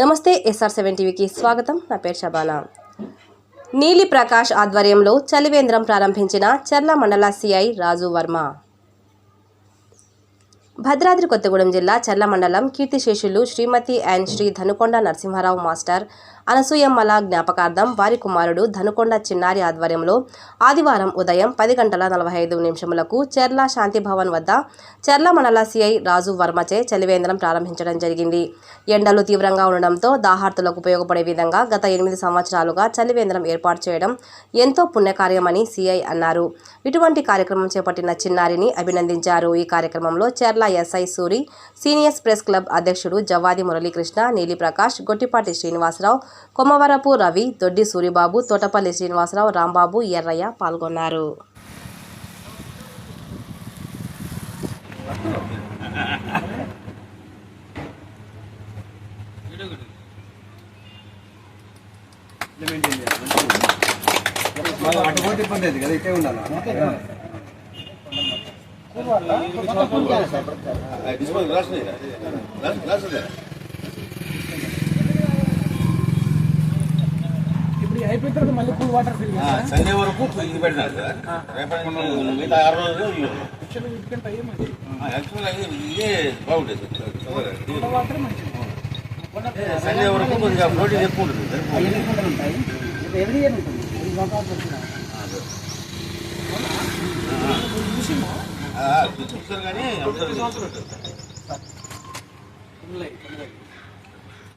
నమస్తే SR seven టీవీకి స్వాగతం. నా పేరు షబానా నీలి ప్రకాష్ ఆధ్వర్యంలో చలివేంద్రం ప్రారంభించిన చర్ల మండల సిఐ రాజు వర్మ. భద్రాద్రి కొత్తగూడెం జిల్లా చర్ల మండలం కీర్తిశేషులు శ్రీమతి అండ్ శ్రీ ధనుకొండ నరసింహారావు మాస్టర్ అనసూయమ్మల జ్ఞాపకార్థం వారి కుమారుడు ధనుకొండ చిన్నారి ఆధ్వర్యంలో ఆదివారం ఉదయం పది గంటల నలభై ఐదు నిమిషములకు చెర్ల శాంతిభవన్ వద్ద చెర్ల మండల సిఐ రాజు వర్మచే చలివేంద్రం ప్రారంభించడం జరిగింది. ఎండలు తీవ్రంగా ఉండడంతో దాహార్తులకు ఉపయోగపడే విధంగా గత ఎనిమిది సంవత్సరాలుగా చలివేంద్రం ఏర్పాటు చేయడం ఎంతో పుణ్యకార్యమని సిఐ అన్నారు. ఇటువంటి కార్యక్రమం చేపట్టిన చిన్నారిని అభినందించారు. ఈ కార్యక్రమంలో Cherla SI Suri seniors press club అధ్యక్షుడు జవాది మురళీకృష్ణ నీలిప్రకాష్ గొట్టిపాటి శ్రీనివాసరావు కొమ్మవరపు రవి దొడ్డి సూరిబాబు తోటపల్లి శ్రీనివాసరావు రాంబాబు ఎర్రయ్య పాల్గొన్నారు. అటువంటి ఇబ్బంది కదా ఇట్టే ఉండాలి. డిస్పోజ్ గ్లాస్ గ్లాస్ గ్లాస్ ఉంది ఇప్పుడు అయిపోయిన తర్వాత మళ్ళీ కూల్ వాటర్ ఫిల్ సండే వరకు ఇది పెట్టినారు కదా రేపటి నుండి మిగతా ఆరు రోజులు చేయాలి యాక్చువల్గా ఇదే బాగుంటుంది వాటర్ మంచిది సండే వరకు కొద్దిగా ప్రోటీన్ ఎక్కువ ఉంటుంది ఎవ్రీ ఇయర్ ఉంటుంది చూస్తారు కానీ అవసరం